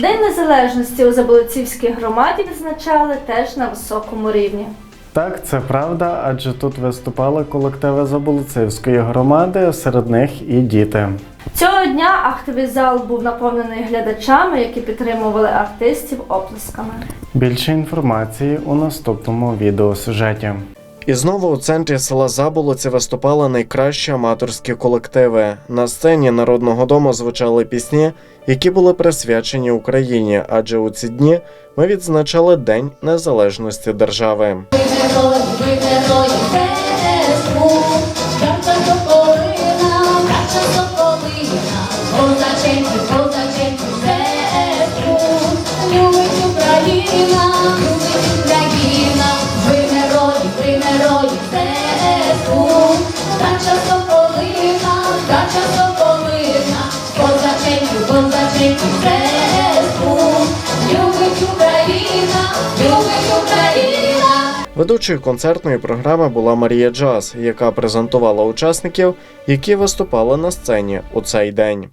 День незалежності у Заболоцівській громаді відзначали теж на високому рівні. Так, це правда, адже тут виступали колективи Заболоцівської громади, серед них і діти. Цього дня актовий зал був наповнений глядачами, які підтримували артистів оплесками. Більше інформації у наступному відеосюжеті. І знову у центрі села Заболоці виступали найкращі аматорські колективи. На сцені народного дому звучали пісні, які були присвячені Україні, адже у ці дні ми відзначали День Незалежності держави. Герої, ви Ведучою концертної програми була Марія Джаз, яка презентувала учасників, які виступали на сцені у цей день.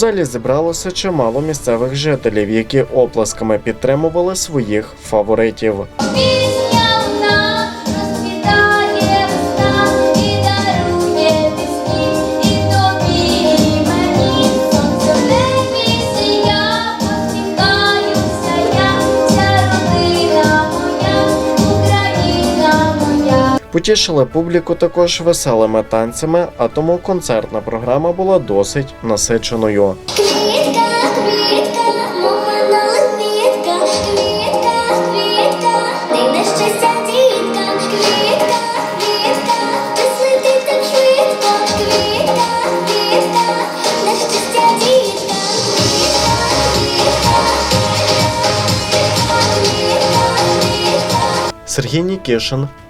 Залі зібралося чимало місцевих жителів, які оплесками підтримували своїх фаворитів. Потішили публіку також веселими танцями, а тому концертна програма була досить насиченою. Сергій Нікішин,